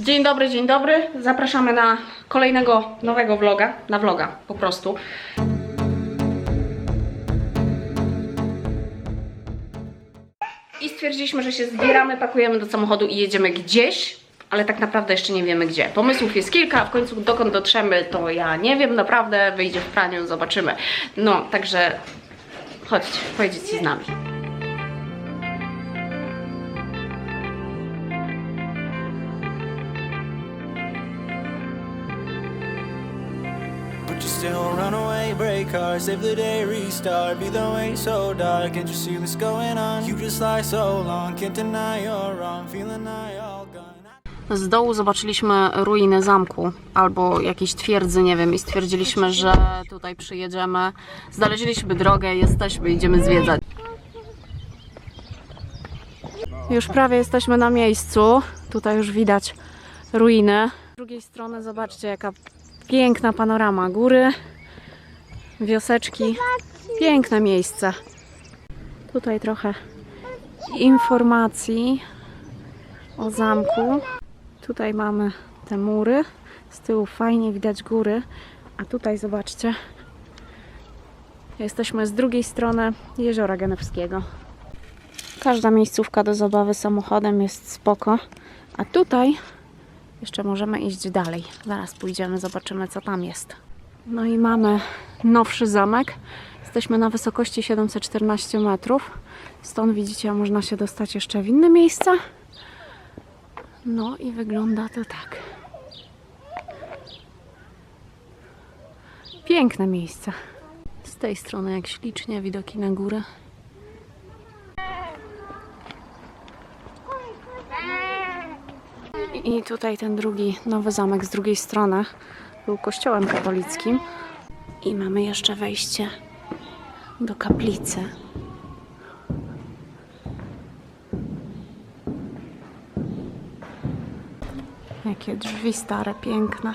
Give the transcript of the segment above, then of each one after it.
Dzień dobry, dzień dobry. Zapraszamy na kolejnego nowego vloga, na vloga po prostu. I stwierdziliśmy, że się zbieramy, pakujemy do samochodu i jedziemy gdzieś, ale tak naprawdę jeszcze nie wiemy gdzie. Pomysłów jest kilka, a w końcu dokąd dotrzemy, to ja nie wiem, naprawdę wyjdzie w praniu, zobaczymy. No, także chodźcie, pojedziecie z nami. Hearts, save the day, restart. Be the way so dark, can't you see what's going on? You just lie so long, can't deny you're wrong. Feeling I all gone. Z dołu zobaczyliśmy ruiny zamku albo jakiejś twierdzy, nie wiem, i stwierdziliśmy, że tutaj przyjedziemy. Znaleźliśmy drogę, jesteśmy, idziemy zwiedzać. Już prawie jesteśmy na miejscu. Tutaj już widać ruiny. Z drugiej strony zobaczcie, jaka piękna panorama góry, wioseczki. Piękne miejsce. Tutaj trochę informacji o zamku. Tutaj mamy te mury. Z tyłu fajnie widać góry. A tutaj zobaczcie. Jesteśmy z drugiej strony jeziora Genewskiego. Każda miejscówka do zabawy samochodem jest spoko. A tutaj jeszcze możemy iść dalej. Zaraz pójdziemy, zobaczymy co tam jest. No i mamy nowszy zamek. Jesteśmy na wysokości 714 metrów. Stąd widzicie, można się dostać jeszcze w inne miejsca. No i wygląda to tak. Piękne miejsce. Z tej strony jak ślicznie widoki na górę. I tutaj ten drugi nowy zamek z drugiej strony był kościołem katolickim. I mamy jeszcze wejście do kaplicy. Jakie drzwi stare, piękne,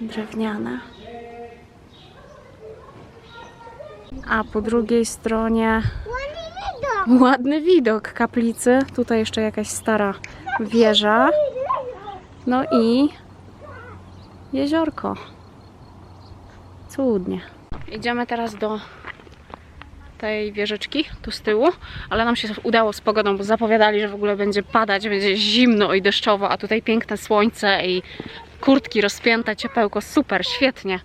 drewniane. A po drugiej stronie ładny widok kaplicy. Tutaj jeszcze jakaś stara wieża. No i jeziorko. Cudnie. Idziemy teraz do tej wieżyczki tu z tyłu, ale nam się udało z pogodą, bo zapowiadali, że w ogóle będzie padać, będzie zimno i deszczowo, a tutaj piękne słońce i kurtki rozpięte, ciepełko, super, świetnie.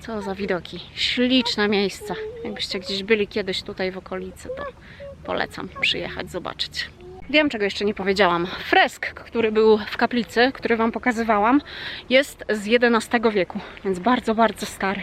Co za widoki, śliczne miejsca. Jakbyście gdzieś byli kiedyś tutaj w okolicy, to polecam przyjechać, zobaczyć. Wiem, czego jeszcze nie powiedziałam. Fresk, który był w kaplicy, który Wam pokazywałam, jest z XI wieku, więc bardzo, bardzo stary.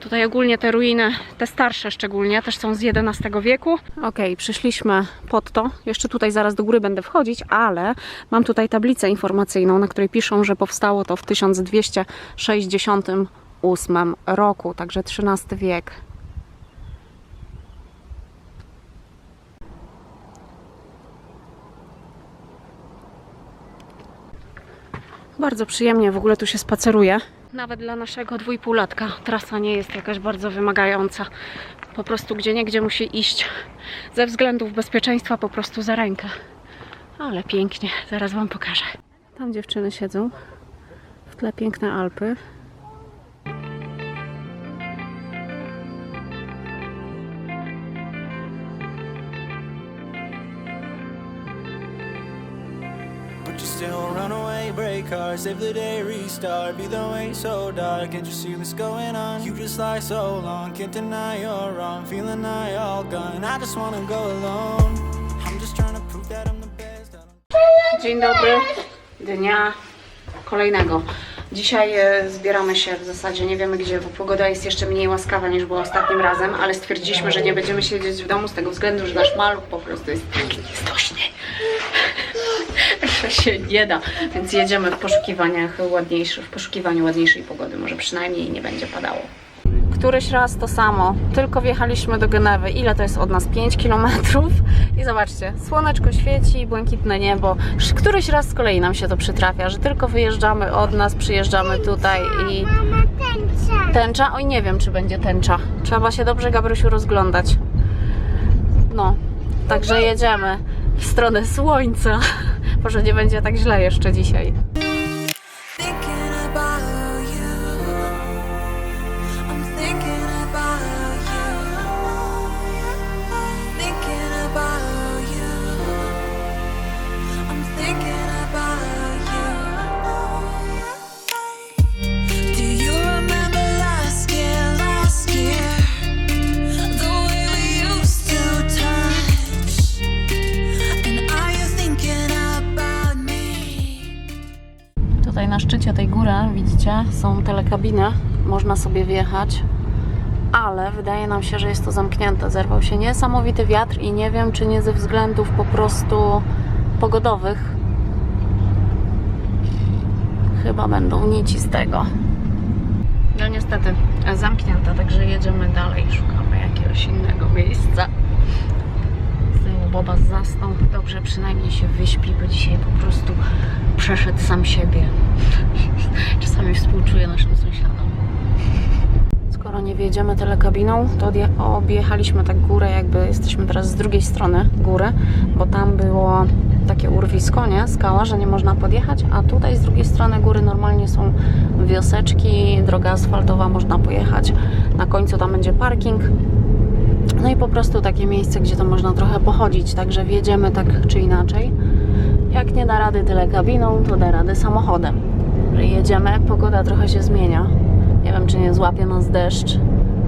Tutaj ogólnie te ruiny, te starsze szczególnie, też są z XI wieku. Ok, przyszliśmy pod to. Jeszcze tutaj zaraz do góry będę wchodzić, ale mam tutaj tablicę informacyjną, na której piszą, że powstało to w 1268 roku, także XIII wiek. Bardzo przyjemnie w ogóle tu się spaceruje. Nawet dla naszego dwójpółlatka trasa nie jest jakaś bardzo wymagająca. Po prostu gdzie niegdzie musi iść ze względów bezpieczeństwa po prostu za rękę. Ale pięknie, zaraz Wam pokażę. Tam dziewczyny siedzą. W tle piękne Alpy. But you still run away, break hearts, save the day, restart. Be the way so dark, can't you see what's going on? You just lie so long, can't deny you're wrong. Feeling I all gone, I just wanna go alone. I'm just trying to prove that I'm the best. I don't Dzień dobry dnia kolejnego. Dzisiaj e, zbieramy się w zasadzie, nie wiemy gdzie, bo pogoda jest jeszcze mniej łaskawa niż była ostatnim razem, ale stwierdziliśmy, że nie będziemy siedzieć w domu z tego względu, że nasz maluch po prostu jest taki niestośny, że się nie da. Więc jedziemy w poszukiwaniach ładniejszych, w poszukiwaniu ładniejszej pogody, może przynajmniej nie będzie padało. Któryś raz to samo, tylko wjechaliśmy do Genewy. Ile to jest od nas? 5 kilometrów. I zobaczcie, słoneczko świeci, błękitne niebo. Któryś raz z kolei nam się to przytrafia, że tylko wyjeżdżamy od nas, przyjeżdżamy tutaj i tęcza. Oj, nie wiem, czy będzie tęcza. Trzeba się dobrze, Gabrysiu, rozglądać. No, także jedziemy w stronę słońca. Może nie będzie tak źle jeszcze dzisiaj. Telekabiny. Można sobie wjechać, ale wydaje nam się, że jest to zamknięte. Zerwał się niesamowity wiatr i nie wiem, czy nie ze względów po prostu pogodowych. Chyba będą nici z tego. No niestety, zamknięte, także jedziemy dalej. Szukamy jakiegoś innego miejsca. Boba zasnął. Dobrze, przynajmniej się wyśpi, bo dzisiaj po prostu przeszedł sam siebie. Czasami współczuję naszym sąsiadom. Skoro nie wjedziemy telekabiną, to objechaliśmy tak górę, jakby jesteśmy teraz z drugiej strony góry, bo tam było takie urwisko, nie? Skała, że nie można podjechać, a tutaj z drugiej strony góry normalnie są wioseczki, droga asfaltowa, można pojechać. Na końcu tam będzie parking. No i po prostu takie miejsce, gdzie to można trochę pochodzić, także wjedziemy tak czy inaczej. Jak nie da rady tyle kabiną, to da rady samochodem. Jedziemy, pogoda trochę się zmienia. Nie wiem, czy nie złapie nas deszcz,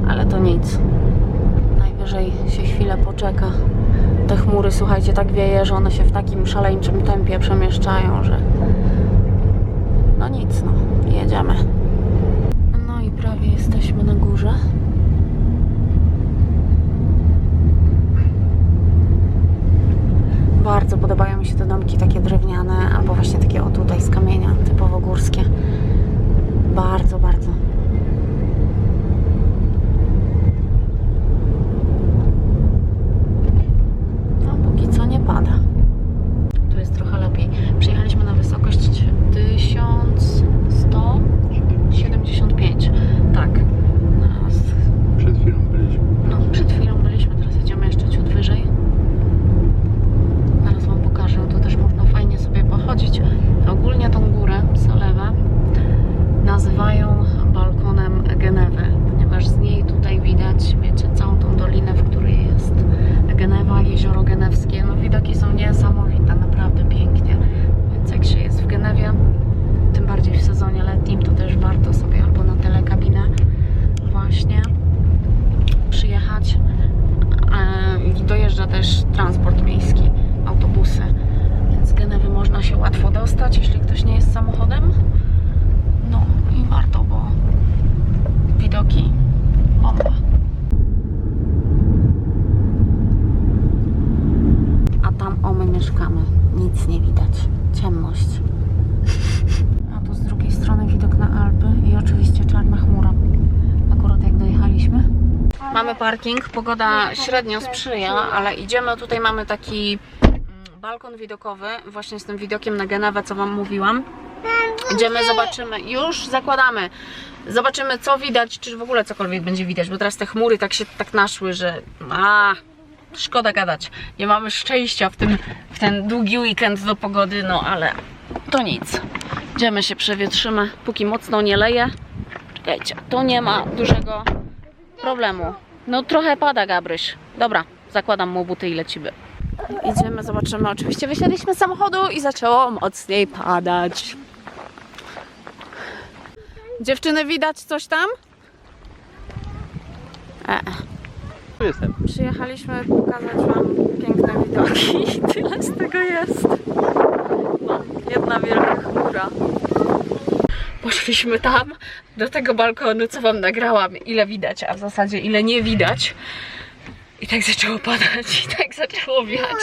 ale to nic. Najwyżej się chwilę poczeka. Te chmury, słuchajcie, tak wieje, że one się w takim szaleńczym tempie przemieszczają, że no nic, no, jedziemy. No i prawie jesteśmy na górze. Bardzo podobają mi się te domki takie drewniane, albo właśnie takie o tutaj z kamienia, typowo górskie. Bardzo, bardzo. No, póki co nie pada. Tu jest trochę lepiej. Przyjechaliśmy na wysokość 1175. Tak. Teraz Przed chwilą byliśmy. no, przed chwilą byliśmy, teraz jedziemy jeszcze ciut wyżej. Zaraz Wam pokażę, tu też można fajnie sobie pochodzić. Ogólnie tą górę, Salewę, nazywają balkonem Genewy, ponieważ z niej tutaj widać, wiecie, całą tą dolinę, w której jest Genewa, jezioro genewskie. No widoki są niesamowite, naprawdę pięknie. Więc jak się jest w Genewie, tym bardziej w sezonie letnim, to też warto sobie albo na telekabinę właśnie przyjechać. E, dojeżdża też transport miejski, autobusy. Więc z Genewy można się łatwo dostać, jeśli ktoś nie jest samochodem. No i warto, bo widoki bomba. A tam o my mieszkamy. Nic nie widać. Ciemność. A tu z drugiej strony widok na Alpy i oczywiście czarna chmura. Akurat jak dojechaliśmy. Mamy parking, pogoda średnio sprzyja, ale idziemy, tutaj mamy taki mm, balkon widokowy, właśnie z tym widokiem na Genewę, co Wam mówiłam. Idziemy, zobaczymy, już zakładamy, zobaczymy co widać, czy w ogóle cokolwiek będzie widać, bo teraz te chmury tak się tak naszły, że a, szkoda gadać. Nie mamy szczęścia w, tym, w ten długi weekend do pogody, no ale to nic. Idziemy się przewietrzymy, póki mocno nie leje. Czekajcie, tu nie ma dużego problemu. No trochę pada Gabryś. Dobra, zakładam mu buty i lecimy. Idziemy, zobaczymy. Oczywiście wysiedliśmy z samochodu i zaczęło mocniej padać. Dziewczyny, widać coś tam? E. Tu jestem. Przyjechaliśmy pokazać Wam piękne widoki i tyle z tego jest. No, jedna wielka chmura. Poszliśmy tam, do tego balkonu, co Wam nagrałam, ile widać, a w zasadzie ile nie widać. I tak zaczęło padać, i tak zaczęło wiać.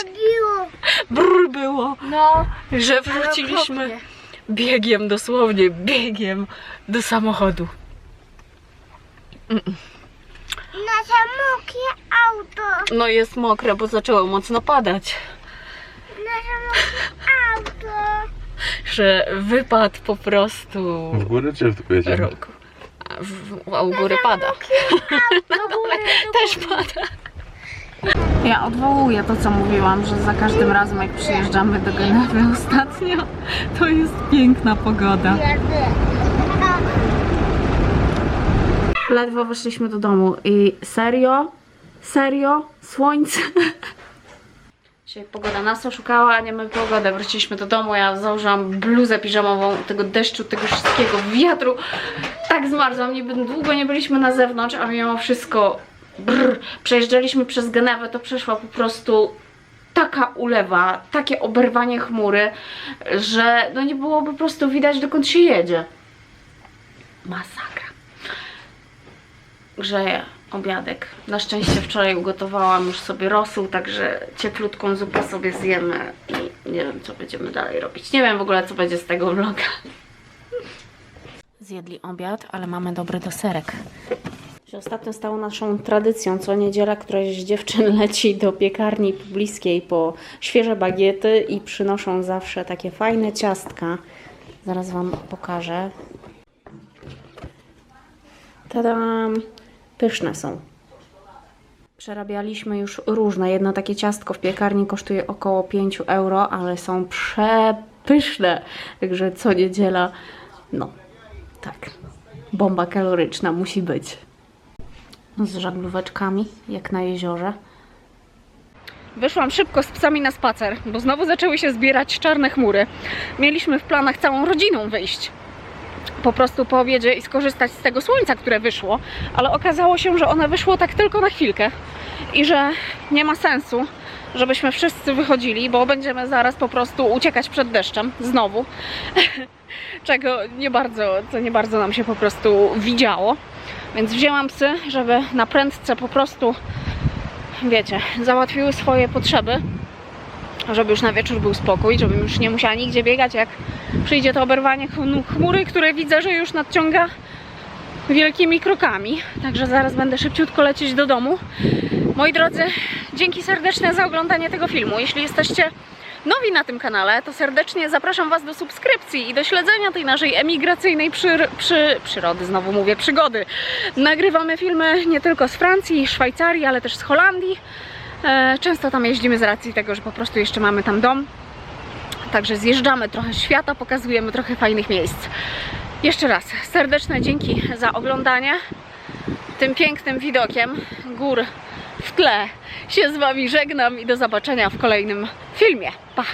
Brr było, No, że wróciliśmy biegiem, dosłownie biegiem do samochodu. nasze mokre auto. No jest mokre, bo zaczęło mocno padać. Nasze mokre auto. Że wypadł po prostu W górę czy w jedziemy? róg. A, w, a u góry pada. Też pada. Ja odwołuję to, co mówiłam, że za każdym razem, jak przyjeżdżamy do Genewy ostatnio, to jest piękna pogoda. Ledwo weszliśmy do domu i serio, serio, słońce. Dzisiaj pogoda nas oszukała, a nie my pogodę. Wróciliśmy do domu, ja założyłam bluzę piżamową, tego deszczu, tego wszystkiego, wiatru. Tak zmarzłam, niby długo nie byliśmy na zewnątrz, a mimo wszystko brr, przejeżdżaliśmy przez Genewę, to przeszła po prostu taka ulewa, takie oberwanie chmury, że no nie było po prostu widać dokąd się jedzie. Masakra. Grzeje obiadek. Na szczęście wczoraj ugotowałam już sobie rosół, także cieplutką zupę sobie zjemy i nie wiem co będziemy dalej robić. Nie wiem w ogóle co będzie z tego vloga. Zjedli obiad, ale mamy dobry doserek. Że Ostatnio stało naszą tradycją, co niedziela któraś z dziewczyn leci do piekarni pobliskiej po świeże bagiety i przynoszą zawsze takie fajne ciastka. Zaraz Wam pokażę. Tadam! Pyszne są. Przerabialiśmy już różne. Jedno takie ciastko w piekarni kosztuje około 5 euro, ale są przepyszne. Także co niedziela, no tak, bomba kaloryczna musi być. Z żaglóweczkami, jak na jeziorze. Wyszłam szybko z psami na spacer, bo znowu zaczęły się zbierać czarne chmury. Mieliśmy w planach całą rodziną wyjść po prostu po obiedzie i skorzystać z tego słońca, które wyszło, ale okazało się, że one wyszło tak tylko na chwilkę i że nie ma sensu, żebyśmy wszyscy wychodzili, bo będziemy zaraz po prostu uciekać przed deszczem znowu, czego nie bardzo, co nie bardzo nam się po prostu widziało. Więc wzięłam psy, żeby na prędce po prostu, wiecie, załatwiły swoje potrzeby żeby już na wieczór był spokój, żebym już nie musiała nigdzie biegać, jak przyjdzie to oberwanie chmu- chmury, które widzę, że już nadciąga wielkimi krokami. Także zaraz będę szybciutko lecieć do domu. Moi drodzy, dzięki serdeczne za oglądanie tego filmu. Jeśli jesteście nowi na tym kanale, to serdecznie zapraszam Was do subskrypcji i do śledzenia tej naszej emigracyjnej przy, przy, przyrody, znowu mówię, przygody. Nagrywamy filmy nie tylko z Francji Szwajcarii, ale też z Holandii. E, Często tam jeździmy z racji tego, że po prostu jeszcze mamy tam dom. Także zjeżdżamy trochę świata, pokazujemy trochę fajnych miejsc. Jeszcze raz serdeczne dzięki za oglądanie. Tym pięknym widokiem gór w tle się z Wami żegnam i do zobaczenia w kolejnym filmie. Pa!